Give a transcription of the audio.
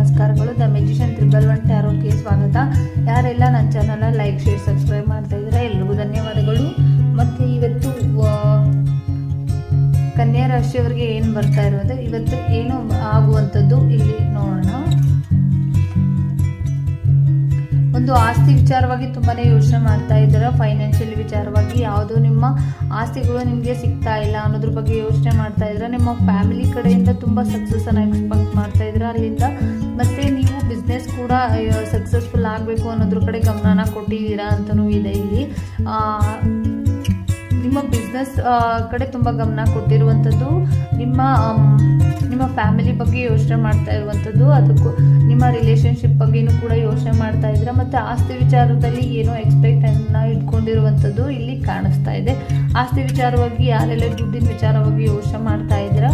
ನಮಸ್ಕಾರಗಳು. The magician triple one ಟ್ಯಾರೋಕ್ಕೆ ಸ್ವಾಗತ. ಯಾರೆಲ್ಲ ನನ್ನ ಚಾನಲ್ನ ಲೈಕ್, ಶೇರ್, ಸಬ್ಸ್ಕ್ರೈಬ್ ಮಾಡ್ತಾ ಇದ್ದೀರಾ, ಎಲ್ರಿಗೂ ಧನ್ಯವಾದಗಳು. ಮತ್ತು ಇವತ್ತು ಕನ್ಯಾ ರಾಶಿಯವರಿಗೆ ಏನು ಬರ್ತಾ ಇರೋದು? ಇವತ್ತು ಏನು ಆಗುವಂಥದ್ದು ಇಲ್ಲಿ ನೋಡೋಣ. ಒಂದು ಆಸ್ತಿ ವಿಚಾರವಾಗಿ ತುಂಬಾ ಯೋಚನೆ ಮಾಡ್ತಾ ಇದ್ದಾರೆ? ಫೈನಾನ್ಷಿಯಲ್ ವಿಚಾರವಾಗಿ ಯಾವುದು ನಿಮ್ಮ ಆಸ್ತಿಗಳು ನಿಮಗೆ ಸಿಗ್ತಾ ಇಲ್ಲ ಅನ್ನೋದ್ರ ಬಗ್ಗೆ ಯೋಚನೆ ಮಾಡ್ತಾ ಇದ್ದೀರಾ? ನಿಮ್ಮ ಫ್ಯಾಮಿಲಿ ಕಡೆಯಿಂದ ತುಂಬ ಸಕ್ಸಸ್ ಅನ್ನ ಎಕ್ಸ್ಪೆಕ್ಟ್ ಮಾಡ್ತಾ ಇದ್ದೀರಾ? ಅಲ್ಲಿಂದ ಮತ್ತೆ ನೀವು ಬಿಸ್ನೆಸ್ ಕೂಡ ಸಕ್ಸಸ್ಫುಲ್ ಆಗಬೇಕು ಅನ್ನೋದ್ರ ಕಡೆ ಗಮನನ ಕೊಟ್ಟಿದ್ದೀರಾ ಅಂತಲೂ ಇದೆ ಇಲ್ಲಿ. ನಿಮ್ಮ ಬಿಸ್ನೆಸ್ ಕಡೆ ತುಂಬ ಗಮನ ಕೊಟ್ಟಿರುವಂಥದ್ದು ನಿಮ್ಮ ನಿಮ್ಮ ಫ್ಯಾಮಿಲಿ ಬಗ್ಗೆ ಯೋಚನೆ ಮಾಡ್ತಾ ಇರುವಂಥದ್ದು ಅದಕ್ಕೂ ನಿಮ್ಮ ರಿಲೇಷನ್ಶಿಪ್ ಬಗ್ಗೆನೂ ಕೂಡ ಯೋಚನೆ ಮಾಡ್ತಾ ಇದ್ದೀರಾ, ಮತ್ತು ಆಸ್ತಿ ವಿಚಾರದಲ್ಲಿ ಏನೋ ಎಕ್ಸ್ಪೆಕ್ಟ್ ಅನ್ನ ಇಟ್ಕೊಂಡಿರುವಂಥದ್ದು ಇಲ್ಲಿ ಕಾಣಿಸ್ತಾ ಇದೆ. ಆಸ್ತಿ ವಿಚಾರವಾಗಿ ಯಾರೆಲ್ಲ ದುಡ್ಡಿನ ವಿಚಾರವಾಗಿ ಯೋಚನೆ ಮಾಡ್ತಾ ಇದ್ದೀರಾ